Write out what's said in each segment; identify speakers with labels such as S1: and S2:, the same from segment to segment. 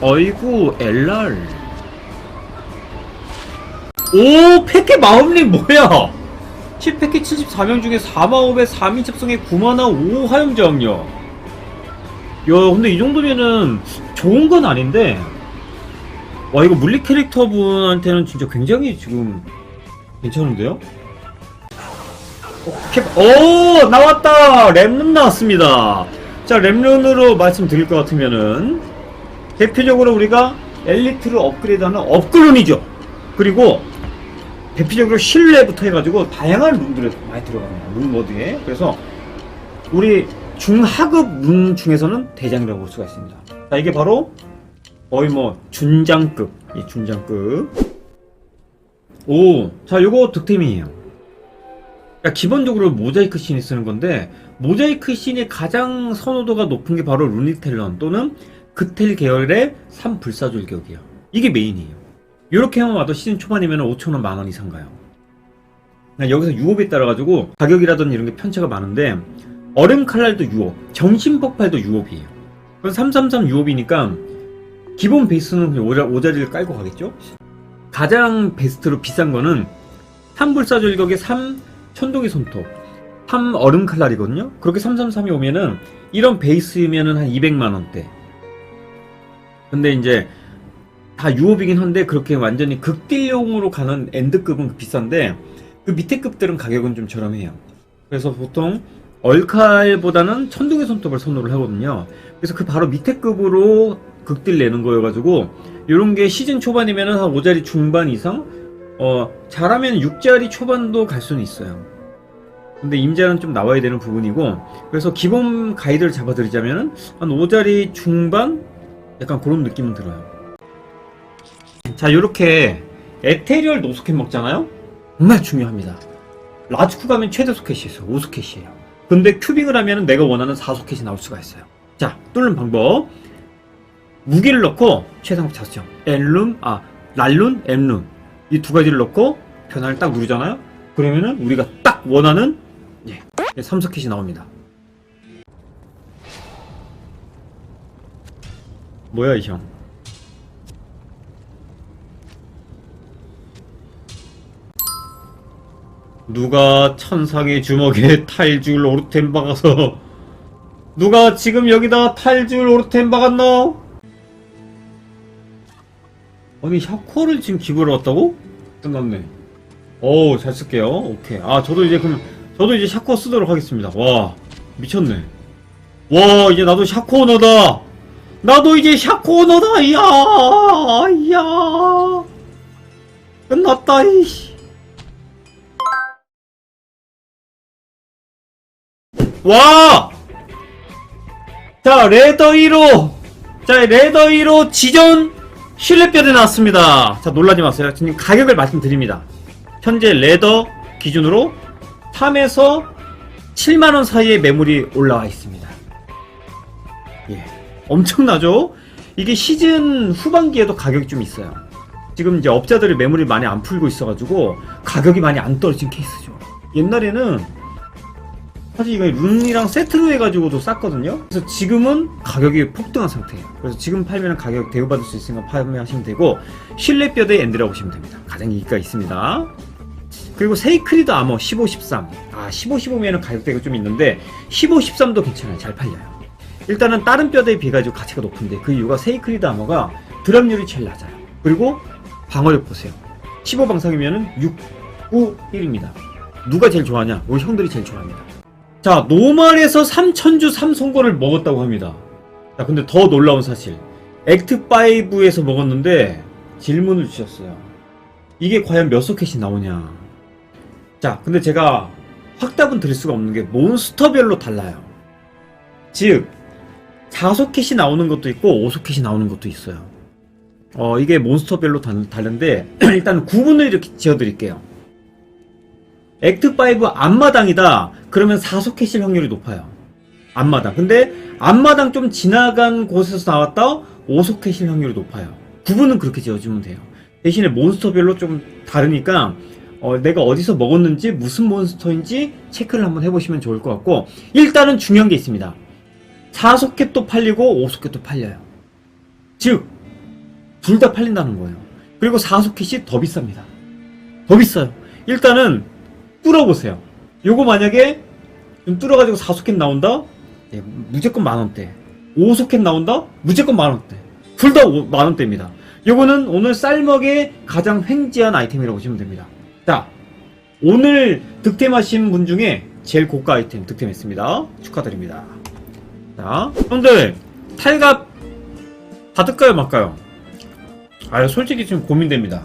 S1: 어이구 LR 오 패켓 마음님 뭐야? 10패켓 74명 중에 4만5에 3인 chấp성에 9만화 5 화염 저항력 야 근데 이 정도면은 좋은 건 아닌데. 와 이거 물리 캐릭터 분한테는 진짜 굉장히 지금 괜찮은데요? 오케이. 오 나왔다! 랩룬 나왔습니다. 자 랩룬으로 말씀드릴 것 같으면은 대표적으로 우리가 엘리트를 업그레이드하는 업글룬이죠. 그리고 대표적으로 신뢰부터 해가지고 다양한 룬들에 많이 들어갑니다. 룬 모드에. 그래서 우리 중하급 룬 중에서는 대장이라고 볼 수가 있습니다. 자 이게 바로 거의 뭐 준장급. 이 준장급. 오 자 요거 득템이에요. 그러니까 기본적으로 모자이크 씬이 쓰는 건데 모자이크 씬이 가장 선호도가 높은 게 바로 루니텔런 또는 그텔 계열의 3불사졸격이에요. 이게 메인이에요. 이렇게만 와도 시즌 초반이면 5천원 만원 이상 가요. 여기서 유업에 따라 가지고 가격이라든지 이런 게 편차가 많은데 얼음 칼날도 유업 정신 폭발도 유업이에요. 그럼 333 유업이니까 기본 베이스는 그냥 오자, 오자리를 깔고 가겠죠? 가장 베스트로 비싼 거는 3불사졸격의 3 천둥의 손톱 3 얼음 칼날이거든요? 그렇게 333이 오면은 이런 베이스면은 한 200만원대 근데 이제 다 유업이긴 한데 그렇게 완전히 극딜용으로 가는 엔드급은 비싼데 그 밑에 급들은 가격은 좀 저렴해요. 그래서 보통 얼칼보다는 천둥의 손톱을 선호를 하거든요. 그래서 그 바로 밑에 급으로 극딜 내는 거여가지고 이런 게 시즌 초반이면은 한 5자리 중반 이상 어 잘하면 6자리 초반도 갈 수는 있어요. 근데 임자는 좀 나와야 되는 부분이고 그래서 기본 가이드를 잡아드리자면은 한 5자리 중반 약간 그런 느낌은 들어요. 자 요렇게 에테리얼 노스켓 먹잖아요? 정말 중요합니다. 라즈쿠 가면 최대 소켓이 있어요. 5소켓이에요. 근데 큐빙을 하면 내가 원하는 4소켓이 나올 수가 있어요. 자 뚫는 방법. 무기를 넣고 최상급 자수정 엘룬 아 랄룬 엠룬 이두 가지를 넣고 변화를 딱 누르잖아요? 그러면은 우리가 딱 원하는 예, 3소켓이 나옵니다 뭐야 이 형? 누가 천상의 주먹에 탈줄 오르템 박아서 누가 지금 여기다 탈줄 오르템 박았노? 아니 샤코를 지금 기부를 왔다고? 끝났네. 어우 잘 쓸게요. 오케이. 아 저도 이제 그럼 저도 이제 샤코 쓰도록 하겠습니다. 와 미쳤네. 와 이제 나도 샤코 오너다 나도 이제 샤코 오너다 이야 이야 끝났다 이씨 와! 자, 레더 1호! 자, 레더 1호 지전 실내뼈대 나왔습니다. 자, 놀라지 마세요. 지금 가격을 말씀드립니다. 현재 레더 기준으로 3에서 7만원 사이의 매물이 올라와 있습니다. 예. 엄청나죠? 이게 시즌 후반기에도 가격이 좀 있어요. 지금 이제 업자들이 매물이 많이 안 풀고 있어가지고 가격이 많이 안 떨어진 케이스죠. 옛날에는 사실 이거 룬이랑 세트로 해가지고도 쌌거든요. 그래서 지금은 가격이 폭등한 상태예요. 그래서 지금 팔면 가격 대우받을 수 있으니까 판매하시면 되고 실내뼈 대 엔드라고 보시면 됩니다. 가장 인기가 있습니다. 그리고 세이크리드 아머 15, 13. 아 15, 15면은 가격대가 좀 있는데 15, 13도 괜찮아요. 잘 팔려요. 일단은 다른 뼈대에 비해 가지고 가치가 높은데 그 이유가 세이크리드 아머가 드랍률이 제일 낮아요. 그리고 방어력 보세요. 15방상이면은 6, 9, 1입니다. 누가 제일 좋아하냐? 우리 형들이 제일 좋아합니다. 자, 노멀에서 3천주 3성거를 먹었다고 합니다. 자, 근데 더 놀라운 사실. 액트5에서 먹었는데 질문을 주셨어요. 이게 과연 몇 소켓이 나오냐. 자, 근데 제가 확답은 드릴 수가 없는 게 몬스터별로 달라요. 즉, 4소켓이 나오는 것도 있고 5소켓이 나오는 것도 있어요. 어, 이게 몬스터별로 다, 다른데 일단 구분을 이렇게 지어드릴게요. 액트5 앞마당이다. 그러면 4소켓일 확률이 높아요. 앞마당. 근데 앞마당 좀 지나간 곳에서 나왔다 5소켓일 확률이 높아요. 구분은 그렇게 지어주면 돼요. 대신에 몬스터별로 좀 다르니까 어, 내가 어디서 먹었는지 무슨 몬스터인지 체크를 한번 해보시면 좋을 것 같고 일단은 중요한 게 있습니다. 4소켓도 팔리고 5소켓도 팔려요. 즉 둘 다 팔린다는 거예요. 그리고 사소켓이 더 비쌉니다. 더 비싸요. 일단은 뚫어보세요. 요거 만약에 좀 뚫어가지고 4소켓 나온다? 예, 무조건 만원대. 5소켓 나온다? 무조건 만원대. 둘 다 만원대입니다. 요거는 오늘 쌀먹의 가장 횡재한 아이템이라고 보시면 됩니다. 자, 오늘 득템하신 분 중에 제일 고가 아이템 득템했습니다. 축하드립니다. 자, 형들, 탈갑 받을까요, 말까요? 아, 솔직히 지금 고민됩니다.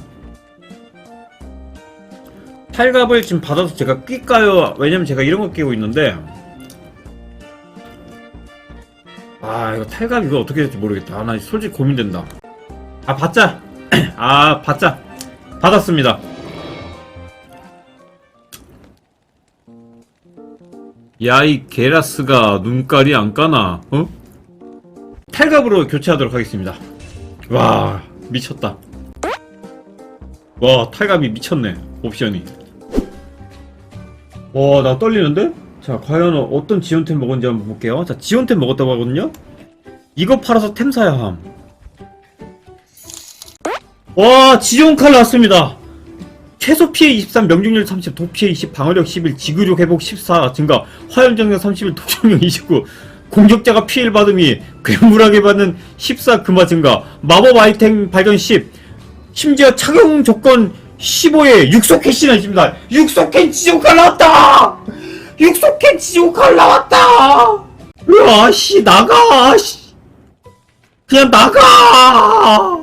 S1: 탈갑을 지금 받아서 제가 낄까요? 왜냐면 제가 이런 거 끼고 있는데 아 이거 탈갑 이거 어떻게 될지 모르겠다 아, 나 솔직히 고민된다 아 받자 아 받자 받았습니다 야 이 게라스가 눈깔이 안 까나 어? 탈갑으로 교체하도록 하겠습니다. 와 미쳤다. 와 탈갑이 미쳤네 옵션이. 와 나 떨리는데? 자 과연 어떤 지원템 먹었는지 한번 볼게요. 자 지원템 먹었다고 하거든요? 이거 팔아서 템 사야 함와 지온 칼 나왔습니다 최소 피해 23, 명중률 30, 도피해 20, 방어력 11, 지구력 회복 14 증가, 화염정력 31, 독점력 29, 공격자가 피해를 받음이 괴물하게 받는 14 금화 증가, 마법 아이템 발견 10, 심지어 착용 조건 15에 육소캔 있습니다. 육소캔 지옥칼 나왔다! 육소캔 지옥칼 나왔다! 으아, 씨, 나가! 씨. 그냥 나가!